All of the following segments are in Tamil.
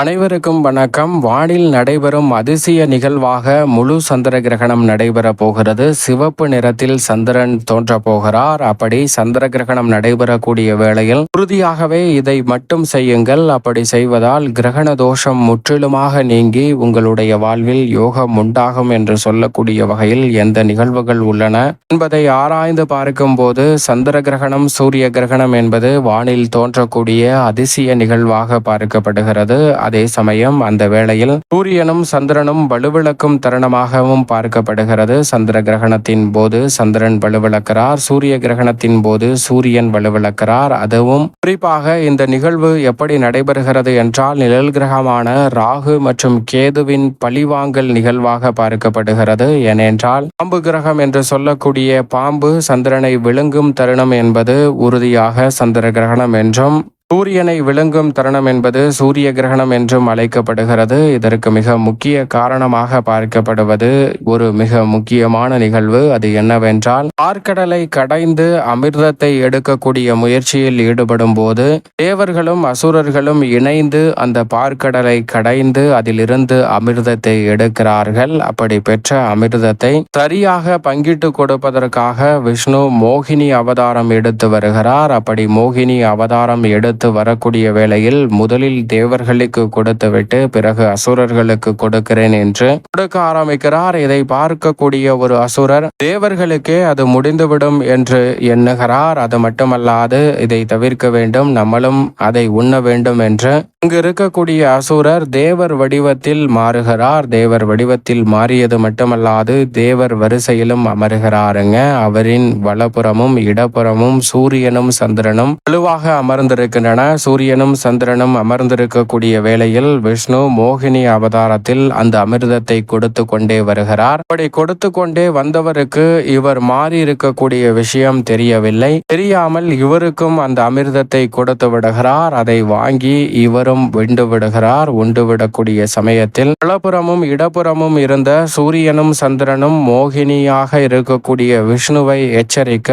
அனைவருக்கும் வணக்கம். வானில் நடைபெறும் அதிசய நிகழ்வாக முழு சந்திர கிரகணம் நடைபெற போகிறது. சிவப்பு நிறத்தில் சந்திரன் தோன்ற போகிறார். அப்படி சந்திர கிரகணம் நடைபெறக்கூடிய வேளையில் உறுதியாகவே இதை மட்டும் செய்யுங்கள். அப்படி செய்வதால் கிரகண தோஷம் முற்றிலுமாக நீங்கி உங்களுடைய வாழ்வில் யோகம் உண்டாகும் என்று சொல்லக்கூடிய வகையில் எந்த நிகழ்வுகள் உள்ளன என்பதை ஆராய்ந்து பார்க்கும் போது சந்திர கிரகணம் சூரிய கிரகணம் என்பது வானில் தோன்றக்கூடிய அதிசய நிகழ்வாக பார்க்கப்படுகிறது. அதே சமயம் அந்த வேளையில் சூரியனும் சந்திரனும் வலுவிளக்கும் தருணமாகவும் பார்க்கப்படுகிறது. சந்திர கிரகணத்தின் போது சந்திரன் வலுவிளக்கிறார் சூரிய கிரகணத்தின் போது சூரியன் வலுவிளக்கிறார். அதுவும் குறிப்பாக இந்த நிகழ்வு எப்படி நடைபெறுகிறது என்றால் நிழல் கிரகமான ராகு மற்றும் கேதுவின் பழிவாங்கல் நிகழ்வாக பார்க்கப்படுகிறது. ஏனென்றால் பாம்பு கிரகம் என்று சொல்லக்கூடிய பாம்பு சந்திரனை விழுங்கும் தருணம் என்பது உறுதியாக சந்திர கிரகணம் என்றும் சூரியனை விளங்கும் தருணம் என்பது சூரிய கிரகணம் என்றும் அழைக்கப்படுகிறது. இதற்கு மிக முக்கிய காரணமாக பார்க்கப்படுவது ஒரு மிக முக்கியமான நிகழ்வு. அது என்னவென்றால் ஆற்கடலை கடைந்து அமிர்தத்தை எடுக்கக்கூடிய முயற்சியில் ஈடுபடும் போது தேவர்களும் அசுரர்களும் இணைந்து அந்த பார்க்கடலை கடைந்து அதிலிருந்து அமிர்தத்தை எடுக்கிறார்கள். அப்படி பெற்ற அமிர்தத்தை சரியாக பங்கிட்டு கொடுப்பதற்காக விஷ்ணு மோகினி அவதாரம் எடுத்து வருகிறார். அப்படி மோகினி அவதாரம் எடுத்து கொடுத்து வரக்கூடிய வேளையில் முதலில் தேவர்களுக்கு கொடுத்துவிட்டு பிறகு அசுரர்களுக்கு கொடுக்கிறேன் என்று கொடுக்க ஆரம்பிக்கிறார். இதை பார்க்கக்கூடிய ஒரு அசுரர் தேவர்களுக்கே அது முடிந்துவிடும் என்று எண்ணுகிறார். அது மட்டுமல்லாது இதை தவிர்க்க வேண்டும் நம்மளும் அதை உண்ண வேண்டும் என்று இங்கு இருக்கக்கூடிய அசுரர் தேவர் வடிவத்தில் மாறுகிறார். தேவர் வடிவத்தில் மாறியது மட்டுமல்லாது தேவர் வரிசையிலும் அமருகிறாருங்க. அவரின் வலப்புறமும் இடப்புறமும் சூரியனும் சந்திரனும் வலுவாக அமர்ந்திருக்கின்றன. சூரியனும் சந்திரனும் அமர்ந்திருக்கக்கூடிய வேளையில் விஷ்ணு மோகினி அவதாரத்தில் அந்த அமிர்தத்தை கொடுத்து கொண்டே வருகிறார். அப்படி கொடுத்து கொண்டே வந்தவருக்கு இவர் மாறி இருக்கக்கூடிய விஷயம் தெரியவில்லை. தெரியாமல் இவருக்கும் அந்த அமிர்தத்தை கொடுத்து விடுகிறார். அதை வாங்கி இவரும் விண்டு விடுகிறார். உண்டு விடக்கூடிய சமயத்தில் வலப்புறமும் இடப்புறமும் இருந்த சூரியனும் சந்திரனும் மோகினியாக இருக்கக்கூடிய விஷ்ணுவை எச்சரிக்க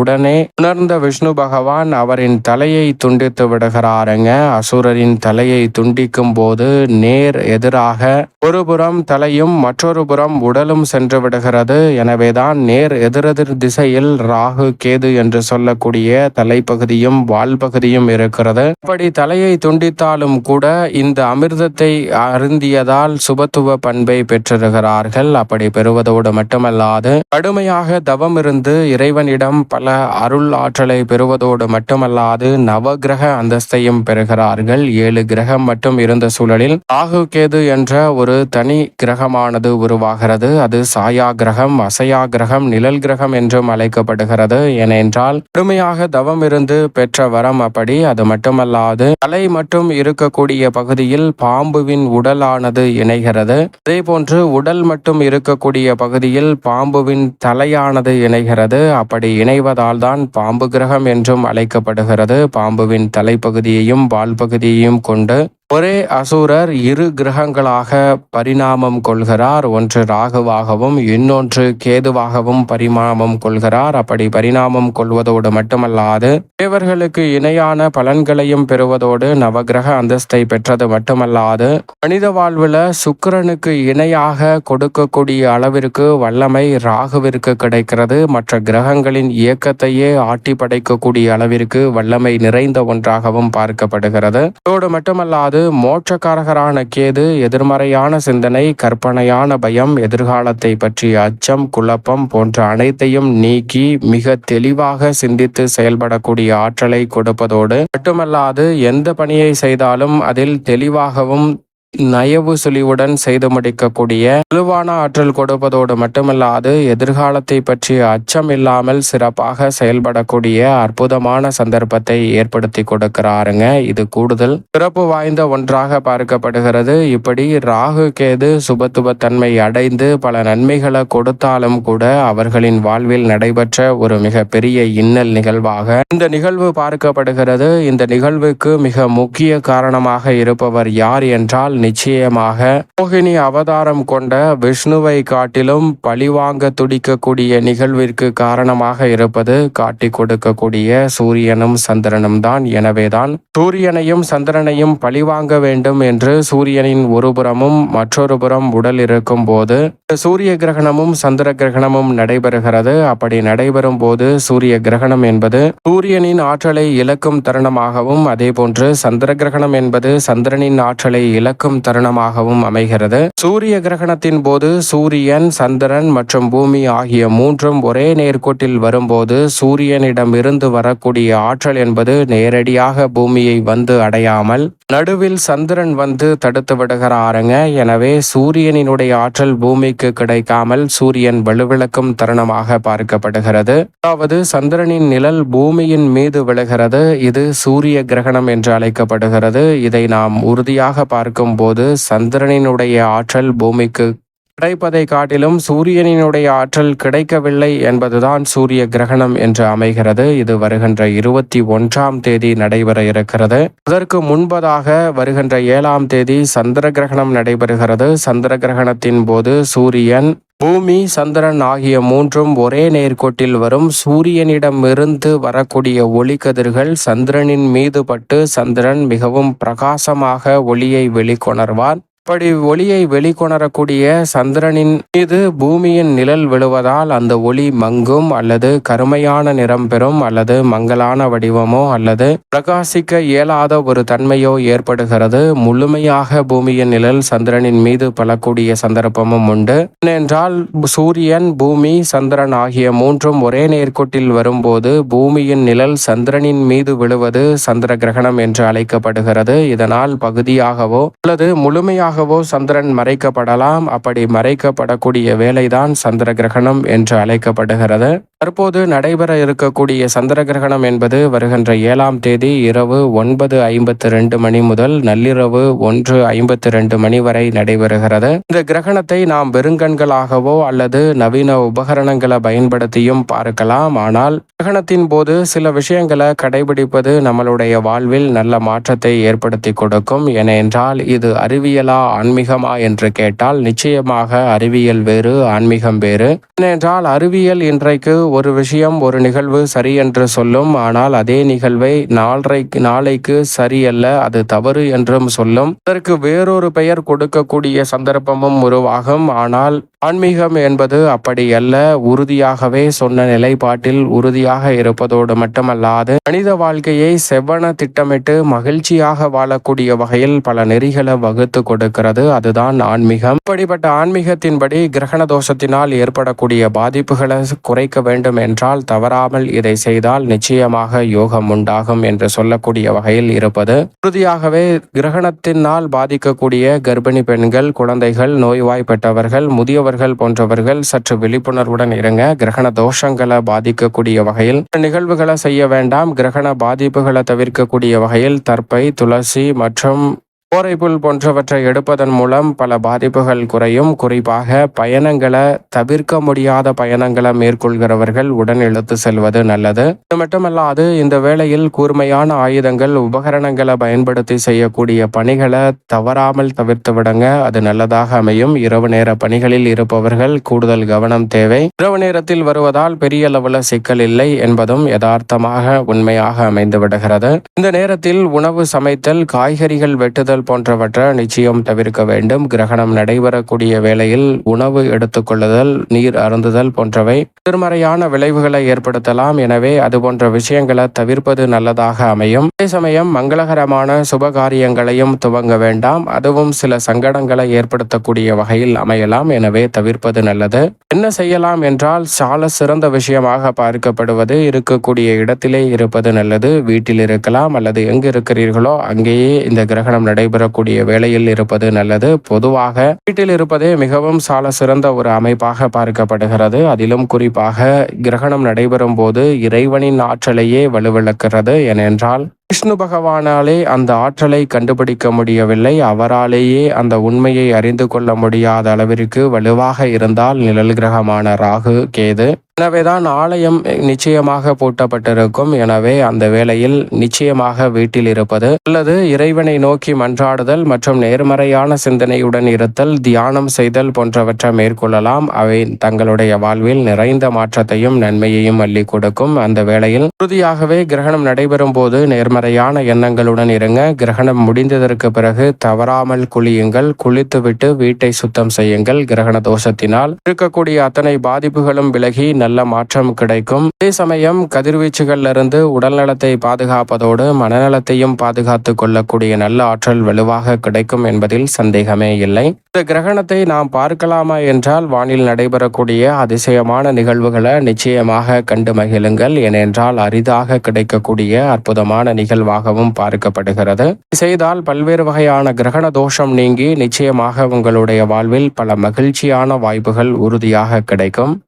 உடனே உணர்ந்த விஷ்ணு பகவான் அவரின் தலையை துண்டித்து விடுகிறாருங்க அசுரரின் தலையை துண்டிக்கும் போது நேர் எதிராக ஒரு புறம் தலையும் மற்றொரு புறம் உடலும் சென்று விடுகிறது. எனவேதான் நேர் எதிரெதிர் திசையில் ராகு கேது என்று சொல்லக்கூடிய தலைப்பகுதியும் வால்பகுதியும் இருக்கிறது. அப்படி தலையை துண்டித்தாலும் கூட இந்த அமிர்தத்தை அருந்தியதால் சுபத்துவ பண்பை பெற்றிருக்கிறார்கள். அப்படி பெறுவதோடு மட்டுமல்லாது கடுமையாக தவம் இருந்து இறைவனிடம் பல அருள் ஆற்றலை பெறுவதோடு மட்டுமல்லாது நவகிரக அந்தஸ்தையும் பெறுகிறார்கள். ஏழு கிரகம் மட்டும் இருந்த சூழலில் ராகு கேது என்ற ஒரு தனி கிரகமானது உருவாகிறது. அது சாயா கிரகம் அசையா கிரகம் நிழல் கிரகம் என்றும் அழைக்கப்படுகிறது. ஏனென்றால் கடுமையாக தவம் இருந்து பெற்ற வரம் அப்படி. அது மட்டுமல்லாது தலை மட்டும் இருக்கக்கூடிய பகுதியில் பாம்புவின் உடலானது இணைகிறது. அதே போன்று உடல் மட்டும் இருக்கக்கூடிய பகுதியில் பாம்புவின் தலையானது இணைகிறது. அப்படி இணைவதால் தான் பாம்பு கிரகம் என்றும் அழைக்கப்படுகிறது. பாம்புவின் தலைப்பகுதியையும் வால் பகுதியையும் கொண்டு ஒரே அசுரர் இரு கிரகங்களாக பரிணாமம் கொள்கிறார். ஒன்று ராகுவாகவும் இன்னொன்று கேதுவாகவும் பரிணாமம் கொள்கிறார். அப்படி பரிணாமம் கொள்வதோடு மட்டுமல்லாது தேவர்களுக்கு இணையான பலன்களையும் பெறுவதோடு நவகிரக அந்தஸ்தை பெற்றது மட்டுமல்லாது மனித வாழ்வில் சுக்கரனுக்கு இணையாக கொடுக்கக்கூடிய அளவிற்கு வல்லமை ராகுவிற்கு கிடைக்கிறது. மற்ற கிரகங்களின் இயக்கத்தையே ஆட்டி படைக்கக்கூடிய அளவிற்கு வல்லமை நிறைந்த ஒன்றாகவும் பார்க்கப்படுகிறது. அதோடு மட்டுமல்லாது அதாவது மோட்சக்காரகரான கேது எதிர்மறையான சிந்தனை கற்பனையான பயம் எதிர்காலத்தை பற்றிய அச்சம் குழப்பம் போன்ற அனைத்தையும் நீக்கி மிக தெளிவாக சிந்தித்து செயல்படக்கூடிய ஆற்றலை கொடுப்பதோடு மட்டுமல்லாது எந்த பணியை செய்தாலும் அதில் தெளிவாகவும் நயவு சுழிவுடன் செய்து முடிக்கக்கூடிய வலுவான ஆற்றல் கொடுப்பதோடு மட்டுமல்லாது எதிர்காலத்தை பற்றிய அச்சம் இல்லாமல் சிறப்பாக செயல்படக்கூடிய அற்புதமான சந்தர்ப்பத்தை ஏற்படுத்தி கொடுக்கிறாருங்க. இது கூடுதல் சிறப்பு வாய்ந்த ஒன்றாக பார்க்கப்படுகிறது. இப்படி ராகு கேது சுபத்துவத்தன்மை அடைந்து பல நன்மைகளை கொடுத்தாலும் கூட அவர்களின் வாழ்வில் நடைபெற்ற ஒரு மிக பெரிய இன்னல் நிகழ்வாக இந்த நிகழ்வு பார்க்கப்படுகிறது. இந்த நிகழ்வுக்கு மிக முக்கிய காரணமாக இருப்பவர் யார் என்றால் நிச்சயமாக மோகினி அவதாரம் கொண்ட விஷ்ணுவை காட்டிலும் பழிவாங்க துடிக்கக்கூடிய நிகழ்விற்கு காரணமாக இருப்பது காட்டி கொடுக்கக்கூடிய சூரியனும் சந்திரனும் தான். எனவேதான் சூரியனையும் சந்திரனையும் பழிவாங்க வேண்டும் என்று சூரியனின் ஒரு புறமும் மற்றொரு புறம் உடல் இருக்கும் போது சூரிய கிரகணமும் சந்திர கிரகணமும் நடைபெறுகிறது. அப்படி நடைபெறும் போது சூரிய கிரகணம் என்பது சூரியனின் ஆற்றலை இழக்கும் தருணமாகவும் அதேபோன்று சந்திர கிரகணம் என்பது சந்திரனின் ஆற்றலை இழக்கும் தருணமாகவும் அமைகிறது. சூரிய கிரகணத்தின் போது சூரியன் சந்திரன் மற்றும் பூமி ஆகிய மூன்றும் ஒரே நேர்கோட்டில் வரும்போது சூரியனிடம் இருந்து வரக்கூடிய ஆற்றல் என்பது நேரடியாக பூமியை வந்து அடையாமல் நடுவில் சந்திரன் வந்து தடுத்து விடுகிறாருங்க. எனவே சூரியனினுடைய ஆற்றல் பூமிக்கு கிடைக்காமல் சூரியன் வலுவிளக்கும் தருணமாக பார்க்கப்படுகிறது. அதாவது சந்திரனின் நிழல் பூமியின் மீது விழுகிறது. இது சூரிய கிரகணம் என்று அழைக்கப்படுகிறது. இதை நாம் உறுதியாக பார்க்கும்போது சந்திரனினுடைய ஆற்றல் பூமிக்கு கிடைப்பதை காட்டிலும் சூரியனினுடைய ஆற்றல் கிடைக்கவில்லை என்பதுதான் சூரிய கிரகணம் என்று அமைகிறது. இது வருகின்ற இருபத்தி ஒன்றாம் தேதி நடைபெற இருக்கிறது. அதற்கு முன்பதாக வருகின்ற ஏழாம் தேதி சந்திர கிரகணம் நடைபெறுகிறது. சந்திர கிரகணத்தின் போது சூரியன் பூமி சந்திரன் ஆகிய மூன்றும் ஒரே நேர்கோட்டில் வரும். சூரியனிடமிருந்து வரக்கூடிய ஒளிக்கதிர்கள் சந்திரனின் மீது பட்டு சந்திரன் மிகவும் பிரகாசமாக ஒளியை வெளிக்கொணர்வார் அப்படி ஒளியை வெளிக்கொணரக்கூடிய சந்திரனின் மீது பூமியின் நிழல் விழுவதால் அந்த ஒளி மங்கும் அல்லது கருமையான நிறம் பெறும் அல்லது மங்கலான வடிவமோ அல்லது பிரகாசிக்க இயலாத ஒரு தன்மையோ ஏற்படுகிறது. முழுமையாக பூமியின் நிழல் சந்திரனின் மீது பலக்கூடிய சந்தர்ப்பமும் உண்டு. ஏனென்றால் சூரியன் பூமி சந்திரன் ஆகிய மூன்றும் ஒரே நேர்கோட்டில் வரும்போது பூமியின் நிழல் சந்திரனின் மீது விழுவது சந்திர கிரகணம் என்று அழைக்கப்படுகிறது. இதனால் பகுதியாகவோ அல்லது முழுமையாக முழுமையாகவோ சந்திரன் மறைக்கப்படலாம். அப்படி மறைக்கப்படக்கூடிய வேலைதான் சந்திர கிரகணம் என்று அழைக்கப்படுகிறது. தற்போது நடைபெற இருக்கக்கூடிய சந்திர கிரகணம் என்பது வருகின்ற ஏழாம் தேதி இரவு ஒன்பது ஐம்பத்தி ரெண்டு மணி முதல் நள்ளிரவு ஒன்று ஐம்பத்தி ரெண்டு மணி வரை நடைபெறுகிறது. இந்த கிரகணத்தை நாம் வெறுங்கண்களாகவோ அல்லது நவீன உபகரணங்களை பயன்படுத்தியும் பார்க்கலாம். ஆனால் கிரகணத்தின் போது சில விஷயங்களை கடைபிடிப்பது நம்மளுடைய வாழ்வில் நல்ல மாற்றத்தை ஏற்படுத்தி கொடுக்கும். ஏனென்றால் இது அறிவியலா ஆன்மீகமா என்று கேட்டால் நிச்சயமாக அறிவியல் வேறு ஆன்மீகம் வேறு. ஏனென்றால் அறிவியல் இன்றைக்கு ஒரு விஷயம் ஒரு நிகழ்வு சரி என்று சொல்லும். ஆனால் அதே நிகழ்வை நாளைக்கு நாளைக்கு சரியல்ல அது தவறு என்றும் சொல்லும். அதற்கு வேறொரு பெயர் கொடுக்கக்கூடிய சந்தர்ப்பமும் உருவாகும். ஆனால் ஆன்மீகம் என்பது அப்படி அல்ல. உறுதியாகவே சொன்ன நிலைப்பாட்டில் உறுதியாக இருப்பதோடு மட்டுமல்லாது மனித வாழ்க்கையை செவ்வன திட்டமிட்டு மகிழ்ச்சியாக வாழக்கூடிய வகையில் பல நெறிகளை வகுத்து கொடுக்கிறது. அதுதான் ஆன்மீகம். இப்படிப்பட்ட ஆன்மீகத்தின்படி கிரகண தோஷத்தினால் ஏற்படக்கூடிய பாதிப்புகளை குறைக்க வேண்டும். வேண்டும் என்றால் தவறாமல் இதை செய்தால் நிச்சயமாக யோகம் உண்டாகும் என்று சொல்லக்கூடிய வகையில் இருப்பது. உறுதியாகவே கிரகணத்தினால் பாதிக்கக்கூடிய கர்ப்பிணி பெண்கள் குழந்தைகள் நோய்வாய்ப்பட்டவர்கள் முதியவர்கள் போன்றவர்கள் சற்று விழிப்புணர்வுடன் இருங்க. கிரகண தோஷங்களை பாதிக்கக்கூடிய வகையில். நிகழ்வுகளை செய்ய வேண்டாம். கிரகண பாதிப்புகளை தவிர்க்கக்கூடிய வகையில் தற்பை துளசி மற்றும் போரைப்புல் போன்றவற்றை எடுப்பதன் மூலம் பல பாதிப்புகள் குறையும். குறிப்பாக பயணங்களை தவிர்க்க முடியாத பயணங்களை மேற்கொள்கிறவர்கள் உடன் இழுத்து செல்வது நல்லது. இது மட்டுமல்லாது இந்த வேளையில் கூர்மையான ஆயுதங்கள் உபகரணங்களை பயன்படுத்தி செய்யக்கூடிய பணிகளை தவறாமல் தவிர்த்து விடுங்க. அது நல்லதாக அமையும். இரவு நேர பணிகளில் இருப்பவர்கள் கூடுதல் கவனம் தேவை. இரவு நேரத்தில் வருவதால் பெரிய அளவுல சிக்கல் இல்லை என்பதும் யதார்த்தமாக உண்மையாக அமைந்து விடுகிறது. இந்த நேரத்தில் உணவு சமைத்தல் காய்கறிகள் வெட்டுதல் போன்றவற்றை நிச்சயம் தவிர்க்க வேண்டும். கிரகணம் நடைபெறக்கூடிய வேளையில் உணவு எடுத்துக்கொள்ளுதல் நீர் அருந்துதல் போன்றவை எதிர்மறையான விளைவுகளை ஏற்படுத்தலாம். எனவே அது போன்ற விஷயங்களை தவிர்ப்பது நல்லதாக அமையும். அதே சமயம் மங்களகரமான சுபகாரியங்களையும் துவங்க வேண்டாம். அதுவும் சில சங்கடங்களை ஏற்படுத்தக்கூடிய வகையில் அமையலாம். எனவே தவிர்ப்பது நல்லது. என்ன செய்யலாம் என்றால் சால சிறந்த விஷயமாக பார்க்கப்படுவது இருக்கக்கூடிய இடத்திலே இருப்பது நல்லது. வீட்டில் இருக்கலாம் அல்லது எங்கு இருக்கிறீர்களோ அங்கேயே இந்த கிரகணம் நடை நடைபெறக்கூடிய வேளையில் இருப்பது நல்லது. பொதுவாக வீட்டில் இருப்பதே மிகவும் சால சிறந்த ஒரு அமைப்பாக பார்க்கப்படுகிறது. அதிலும் குறிப்பாக கிரகணம் நடைபெறும் போது இறைவனின் ஆற்றலையே வலுவிழக்கிறது. ஏனென்றால் விஷ்ணு பகவானாலே அந்த ஆற்றலை கண்டுபிடிக்க முடியவில்லை. அவராலேயே அந்த உண்மையை அறிந்து கொள்ள முடியாத அளவிற்கு வலுவாக இருந்தால் நிழல் கிரகமான ராகு கேது. எனவேதான் ஆலயம் நிச்சயமாக பூட்டப்பட்டிருக்கும். எனவே அந்த வேளையில் நிச்சயமாக வீட்டில் இருப்பது அல்லது இறைவனை நோக்கி மன்றாடுதல் மற்றும் நேர்மறையான சிந்தனையுடன் இருத்தல் தியானம் செய்தல் போன்றவற்றை மேற்கொள்ளலாம். அவை தங்களுடைய வாழ்வில் நிறைந்த மாற்றத்தையும் நன்மையையும் அள்ளி கொடுக்கும். அந்த வேளையில் உறுதியாகவே கிரகணம் நடைபெறும் போது நேர்மறையான எண்ணங்களுடன் இருங்க. கிரகணம் முடிந்ததற்கு பிறகு தவறாமல் குளியுங்கள். குளித்துவிட்டு வீட்டை சுத்தம் செய்யுங்கள். கிரகண தோஷத்தினால் இருக்கக்கூடிய அத்தனை பாதிப்புகளும் விலகி நல்ல மாற்றம் கிடைக்கும். அதே சமயம் கதிர்வீச்சுகள்ல இருந்து உடல் நலத்தை பாதுகாப்பதோடு மனநலத்தையும் பாதுகாத்து கொள்ளக்கூடிய நல்ல ஆற்றல் வலுவாக கிடைக்கும் என்பதில் சந்தேகமே இல்லை. இந்த கிரகணத்தை நாம் பார்க்கலாமா என்றால் வானில் நடைபெறக்கூடிய அதிசயமான நிகழ்வுகளை நிச்சயமாக கண்டு மகிழுங்கள். ஏனென்றால் அரிதாக கிடைக்கக்கூடிய அற்புதமான நிகழ்வாகவும் பார்க்கப்படுகிறது. செய்தால் பல்வேறு வகையான கிரகண தோஷம் நீங்கி நிச்சயமாக உங்களுடைய வாழ்வில் பல மகிழ்ச்சியான வாய்ப்புகள் உறுதியாக கிடைக்கும்.